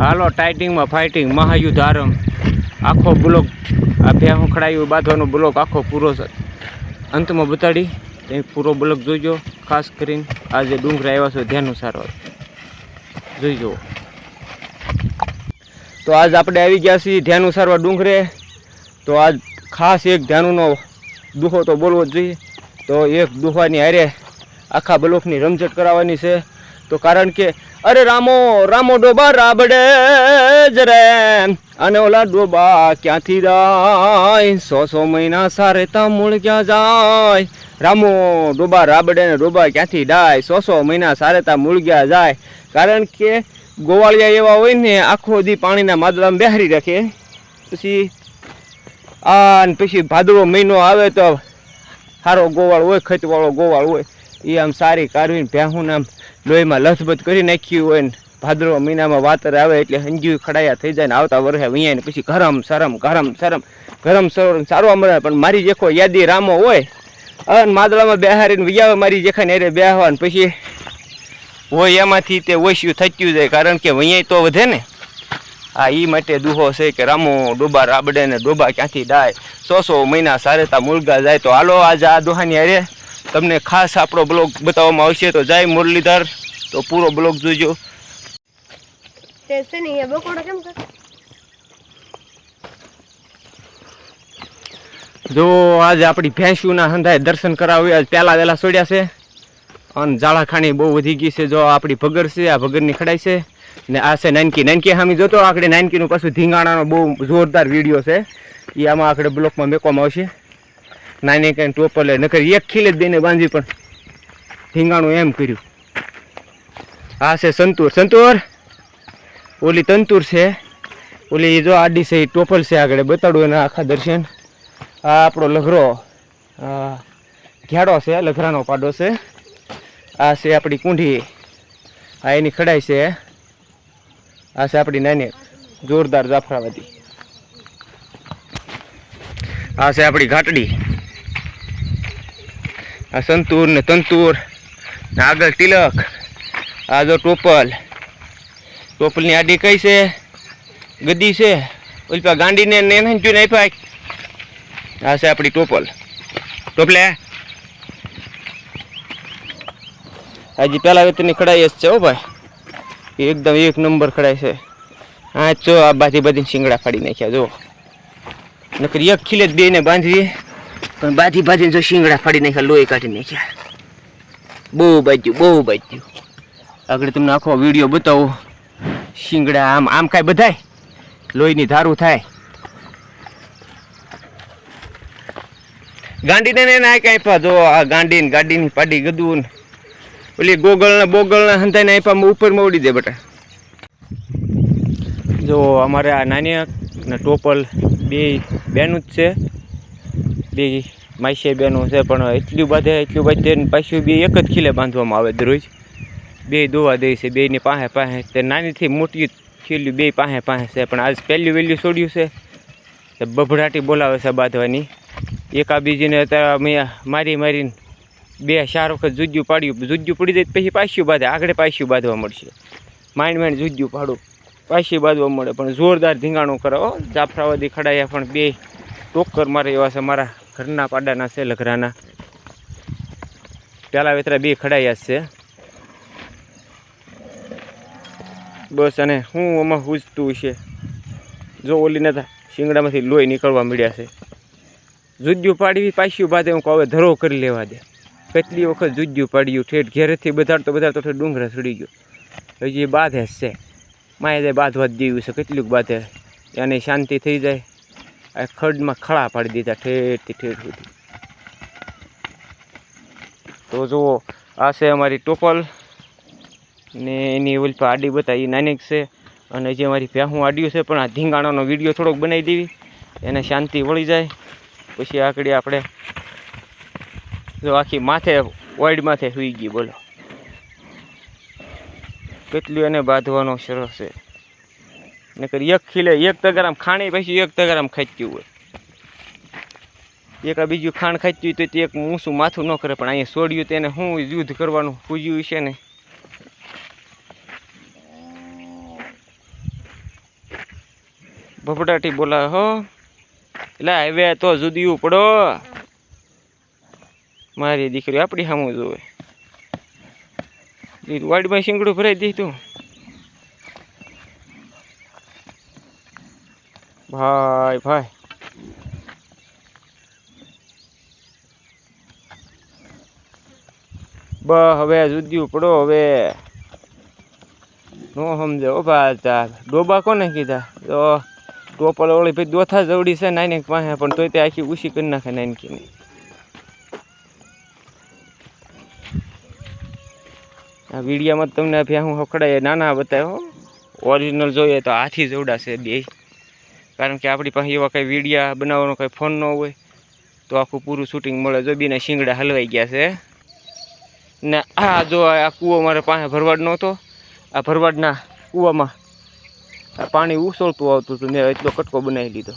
હાલો, ટાઇટિંગમાં fighting મહાયુદ્ધ આરંભ આખો block આ ભેહું ખડાયું બાંધવાનો બ્લોક આખો પૂરો અંતમાં બતાડી, એ પૂરો બ્લોક જોઈજો ખાસ કરીને આ જે ડુંગરા આવ્યા છો, ધ્યાનનું સારવાર જોઈજો તો આજ આપણે આવી ગયા છીએ ધ્યાન સારવાર ડુંગરે. તો આજ ખાસ એક ધ્યાનુનો દુહો તો બોલવો જ જોઈએ. તો એક દુહાની હારે આખા બ્લોકની રમઝટ કરાવવાની છે. તો કારણ કે, અરે રામો રામો ડોબા રાબડે જ રે. અને ઓલા ડોબા ક્યાંથી જાય? સો સો મહિના સારે તા મૂળ ક્યાં જાય? રામો ડોબા રાબડે ને ડોબા ક્યાંથી ડાય સો સો મહિના સારે તા મૂળ ગયા જાય? કારણ કે ગોવાળિયા એવા હોય ને, આખો દી પાણીના માદલામાં બેહારી રાખે. પછી આ પછી ભાદરો મહિનો આવે તો સારો ગોવાળ હોય, ખતવાળો ગોવાળ હોય. એ આમ સારી કાઢવીને ભેહું આમ લોહીમાં લથબથ કરી નાખ્યું હોય ને ભાદરવા મહિનામાં વાતર આવે એટલે હંજ્યું ખડાયા થઈ જાય ને આવતા વર્ષે અહીંયા પછી ગરમ સરમ ગરમ સરમ ગરમ સરમ સારો મળે પણ મારી જેખો યાદી રામો હોય. અને માદળામાં બેહારીને વૈયા મારી જેખાને અરે બેહવા ને પછી હોય એમાંથી તે ઓછું થતું જાય, કારણ કે વૈયા તો વધે ને. આ એ માટે દુહો છે કે રામો ડોબા રાબડે ને ડોબા ક્યાંથી ડાય? સો સો મહિના સારેતા મુલગા જાય તો હાલો આજે આ દોહાની હારે તમને ખાસ આપણો બ્લોગ બતાવવામાં આવશે. તો જય મુરલીધર. તો પૂરો બ્લોગ જોજો. જો આજે આપણી ભેંસુના હંધાએ દર્શન કરાવ્યું. આજ પહેલા વહેલા છોડ્યા છે. અને જાળાખાણી બહુ વધી ગઈ છે. જો આપણી ભગર છે આ ભગરની ખડાઈ છે. ને આ છે નાનકી. નાનકી સામે જોતો આકડે નાનકીનું પાછું ધીંગાણાનો બહુ જોરદાર વીડિયો છે. એ આમાં આકડે બ્લોકમાં મેકવામાં આવશે. નાની કાંઈ ટોપર લે, નકર એક ખીલે જ દઈને બાંધી પણ ઠીંગાણું એમ કર્યું. આ છે સંતુર. સંતુર? ઓલી તંતુર છે. ઓલી જો આડી છે એ ટોપલ છે આગળ. બતાડું એના આખા દર્શન. આ આપણો લઘરો ઘેડો છે, લઘરાનો પાડો છે. આ છે આપણી કુંઢી. આ એની ખડાઈ છે. આ છે આપણી નાની જોરદાર જાફરાવાદી આ છે આપણી ઘાટડી. આ સંતુર ને તંતુર. ને આગળ તિલક. આ જો ટોપલ. ટોપલની આડી કઈ છે? ગદી છે. ઓલપા ગાંડીને ને નહીં જોઈને આ છે આપણી ટોપલ. ટોપલે? હજી પહેલા વેતની ખડાઈ જ છે હો ભાઈ. એકદમ એક નંબર ખડાઈ છે. હા જો આ બાથી બધી શિંગડા ફાડી નાખ્યા જો નકરી એક ખીલે જ બે ને બાંધવી પણ બાધી બાધીને જો શિંગડા ફાડી નાખ્યા, લોહી કાઢી નાખ્યા. બહુ બાજ્યું બહુ બાજ્યું. આગળ તમને આખો વીડિયો બતાવો. શિંગડા આમ આમ કાંઈ બધાય? લોહીની ધારું થાય. ગાંડીને ને ના કાંઈ જો આ ગાંડીને ગાડીની પાડી ગદું ઓલી ગોગળને બોગળને હંધાઈને આપ્યા ઉપરમાં ઉડી દે બેટા. જો અમારે આ નાની ટોપલ બે બેનું જ છે. બે માસી બેનું છે, પણ એટલું બધે એટલું બધે પાછું બે એક જ ખીલે બાંધવામાં આવે દરરોજ. બે દોવા દે છે, બેની પાસે પાસે તે નાનીથી મોટી ખીલ્યું બે પાસે પાસે છે, પણ આજ પહેલું વહેલું છોડ્યું છે. તે બભડાટી બોલાવે છે બાંધવાની. એકા બીજીને અત્યારે મેં મારી મારીને બે ચાર વખત જુજ્જું પાડ્યું. જુજ્જું પડી જાય પછી પાછું બાંધે, આગળ પાછું બાંધવા મળશે. માંડ માંડ જુજ્જું પાડું, પાછી બાંધવા મળે, પણ જોરદાર ધીંગાણું કરો જાફરાવાદી ખડાયા પણ બે ટોક્કર મારે એવા છે મારા ઘરના પાડાના છે, લઘરાના. પેલા વેતરા બે ખડાયા છે. બસ અને હું આમાં હુજતું છે. જો ઓલીને શિંગડામાંથી લોહી નીકળવા મળ્યા છે. જુજ્જું પાડવી, પાછું બાંધે હું હવે ધરો કરી લેવા દે. કેટલી વખત જુજ્જું પાડ્યું, ઠેઠ ઘેરેથી બધાડતો બધાડતો ઠેઠ ડુંગર ચડી ગયો. હજી બાંધે છે. માએ જાય બાંધવા જ દેવું છે, કેટલુંક બાંધે. એને શાંતિ થઈ જાય. આ ખડમાં ખળા પાડી દીધા ઠેઠથી ઠેઠ સુધી. તો જુઓ, આ છે અમારી ટોપલ ને એની ઓલી આડી બતાવી એ નાની છે. અને જે અમારી પ્યાહું આડ્યું છે, પણ આ ધીંગાણાનો વીડિયો થોડોક બનાવી દેવી. એને શાંતિ વળી જાય. પછી આકડી આપણે જો આખી માથે વાઈડ માથે સુઈ ગઈ, બોલો. કેટલું એને બાંધવાનો સરસ છે. નકર એક ખીલે, એક તગારામ ખાણી પછી એક તગારામ ખાચ્યું હોય. એક આ બીજું ખાણ ખાચ્યું તો તે એક ઊંસું માથું ન કરે, પણ અહીંયા છોડ્યું તેને શું યુદ્ધ કરવાનું પૂજ્યું છે ને? ભપટાટી બોલા હો. એટલે હવે તો જુદી પડો. મારી દીકરી આપણી સામું જોવે. વાડીમાં શીંગડું ભરાઈ દીધું. ભાઈ ભાઈ. બ હવે જુદ્યું પડો હવે. નો સમજે ઓ ભાતા ડોબા કોને કીધા? તો ટોપલ ઓળી ભાઈ દોથા જવડી છે નાની પાસે, પણ તોય તે આખી ઉછી કરી નાખે નાનકીની આ વિડીયામાં તમને ભ્યા હું હકડાય નાના બતાવ્યો ઓરિજિનલ જોઈએ તો હાથી જવડા બે. કારણ કે આપણી પાસે એવા કંઈ વિડીયા બનાવવાનો કંઈ ફોન ન હોય, તો આખું પૂરું શૂટિંગ મળે. જો બીના શિંગડા હલવાઈ ગયા છે. ને આ જો આ કૂવો મારે પાસે ભરવાડ નહોતો, આ ભરવાડના કૂવામાં પાણી ઉછળતું આવતું હતું મેં એટલો કટકો બનાવી લીધો